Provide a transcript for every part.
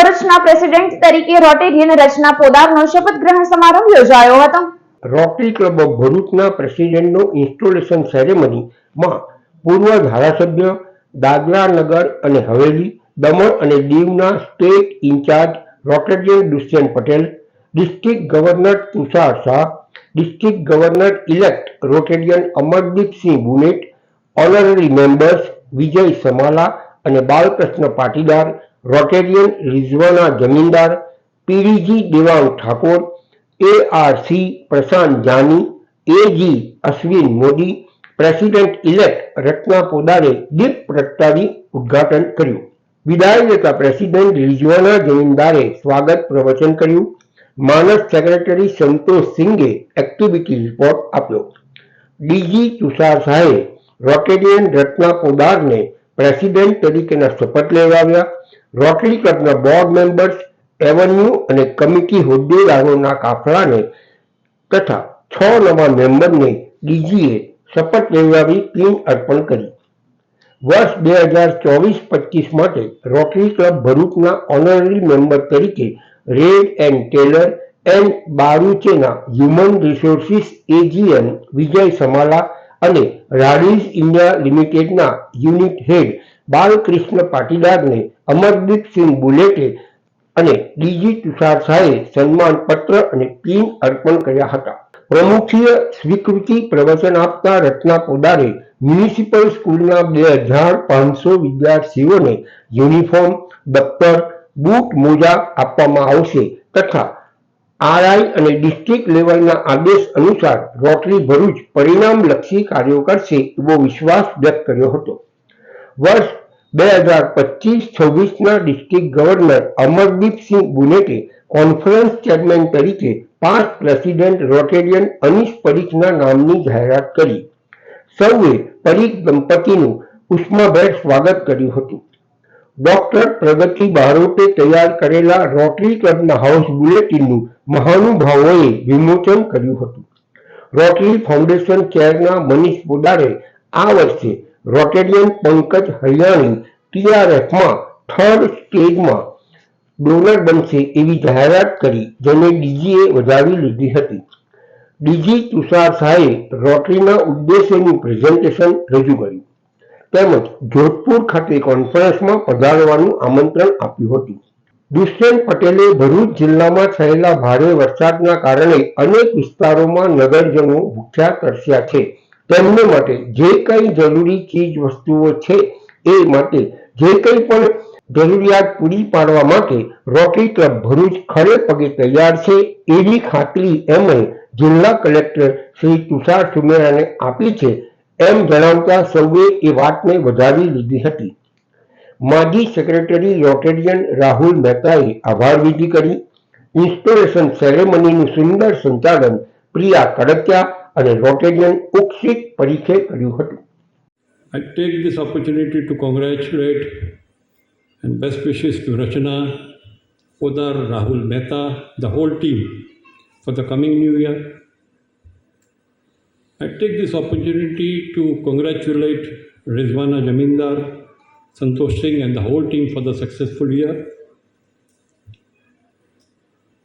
ભરૂચના પ્રેસિડેન્ટ તરીકે રોટેરિયન રચના પોદારનો શપથ ગ્રહણ સમારંભ યોજાયો હતો. રોટરી ક્લબ ઓફ ભરૂચના પ્રેસિડેન્ટનો ઇન્સ્ટોલેશન સેરેમનીમાં પૂર્વ ધારાસભ્ય દાદરા નગર અને હવેલી, દમણ અને દીવના state in-charge Rotarian Dushyant Patel, district governor Tushar Shah, district governor elect Rotarian Amardeepsinh Bunet, honorary members Vijay Samala અને Balkrishna Patidar Rotarian Rizwana Jamindar PDG Devang Thakor, ARC Prashant Jani, AG Ashwin Modi, president elect Ratna પોદારે દીપ પ્રગટાવી ઉદ્ઘાટન કર્યું. વિદાય લેતા president Rizwana જમીનદારે સ્વાગત પ્રવચન કર્યું. માનસ સેક્રેટરી સંતોષ સિંઘે એક્ટિવિટી રિપોર્ટ આપ્યો. ડીજી તુષાર શાહે રોકેડિયન રત્ના પોદારને પ્રેસિડેન્ટ તરીકેના શપથ લેવડાવ્યા. રોટરી ક્લબના બોર્ડ મેમ્બર્સ, એવન્યુ અને કમિટી હોદ્દેદારોના કાફલાને તથા છ નવા મેમ્બરને ડીજીએ શપથ લેવડાવી પિન અર્પણ કરી. વર્ષ બે હજાર ચોવીસ પચીસ માટે રોટરી ક્લબ ભરૂચના ઓનરરી મેમ્બર તરીકે Reid and Taylor and બારુચેના human resources AGM Vijay Samala અને રાડીઝ ઇન્ડિયા લિમિટેડના યુનિટ હેડ બાલકૃષ્ણ પાટીદારને અમરદીપસિંહ બુલેટે અને ડીજી તુષાર શાહે સન્માન પત્ર અને પિન અર્પણ કર્યા હતા. પ્રમુખીય સ્વીકૃતિ પ્રવચન આપતા રત્ના પોદારે મ્યુનિસિપલ સ્કૂલના બે હજાર પાંચસો વિદ્યાર્થીઓને યુનિફોર્મ, દફતર, બૂટ, મોજા આપવામાં આવશે તથા આરઆઈ અને ડિસ્ટ્રિક્ટ લેવલના આદેશ અનુસાર રોટરી ભરૂચ પરિણામલક્ષી કાર્યો કરશે એવો વિશ્વાસ વ્યક્ત કર્યો હતો. વર્ષ બે હજાર પચીસ છવ્વીસના ડિસ્ટ્રિક્ટ ગવર્નર અમરદીપસિંહ બુનેટે કોન્ફરન્સ ચેરમેન તરીકે પાંચ પ્રેસિડેન્ટ રોટેરિયન અનિશ પરીખના નામની જાહેરાત કરી. સૌએ પરીખ દંપતીનું ઉષ્માભેર સ્વાગત કર્યું હતું. ડોક્ટર પ્રગતિ બારોટે તૈયાર કરેલા રોટરી ક્લબના હાઉસ બુલેટિનનું મહાનુભાવોએ વિમોચન કર્યું હતું. રોટરી ફાઉન્ડેશન ચેરના મનીષ પોદારે આ વર્ષે રોટેરિયન પંકજ હરિયાણી ટીઆરએફમાં થર્ડ સ્ટેજમાં ડોનર બનશે એવી જાહેરાત કરી, જેને ડીજીએ વધાવી લીધી હતી. ડીજી તુષાર શાહે રોટરીના ઉદ્દેશ્યનું પ્રેઝન્ટેશન રજૂ કર્યું. તેમજ જોધપુર ખાતે કોન્ફરન્સમાં પધારવાનું આમંત્રણ આપ્યું હતું. દુષ્યંત પટેલે ભરૂચ જિલ્લામાં થયેલા ભારે વરસાદના કારણે અનેક વિસ્તારોમાં નગરજનો ભૂખ્યા તરસ્યા છે. તેમને માટે જે કંઈ જરૂરી ચીજ વસ્તુઓ છે એ માટે જે કંઈ પણ જરૂરિયાત પૂરી પાડવા માટે રોટરી ક્લબ ભરૂચ ખડે પગે તૈયાર છે એવી ખાતરી એમણે જિલ્લા કલેક્ટર શ્રી તુષાર સુમેરાને આપી છે. એમ જણાવતા સૌએ એ વાતને વધાવી લીધી હતી માજી સેક્રેટરી રોટેરિયન રાહુલ મહેતાએ આભાર વિધિ કરી ઇન્સ્ટોલેશન સેરેમનીનું સુંદર સંચાલન પ્રિયા કડકિયા અને રોટેરિયન ઉક્ષિત પરીખે કર્યું હતું I take this opportunity to congratulate and best wishes to Rachana, Podar, Rahul Mehta, the whole team for the coming new year. I take this opportunity to congratulate Rizwana Jamindar, Santosh Singh, and the whole team for the successful year.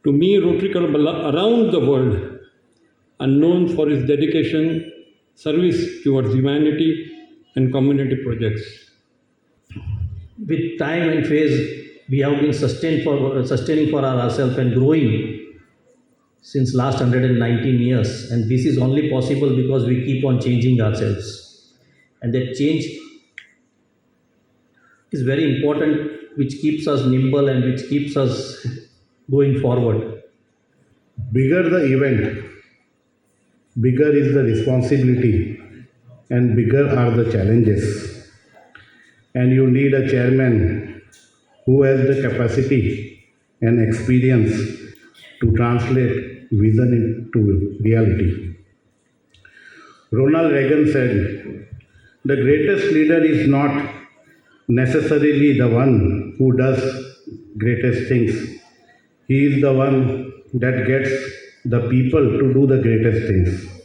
To me, Rotary Club around the world are known for its dedication, service towards humanity, and community projects. with time and phase, we have been sustained for, sustaining for ourselves and growing since last 119 years. And this is only possible because we keep on changing ourselves. And that change is very important, which keeps us nimble and which keeps us going forward. bigger the event, bigger is the responsibility, and bigger are the challenges. And you need a chairman who has the capacity and experience to translate vision into reality. Ronald Reagan said, The greatest leader is not necessarily the one who does greatest things. He is the one that gets the people to do the greatest things.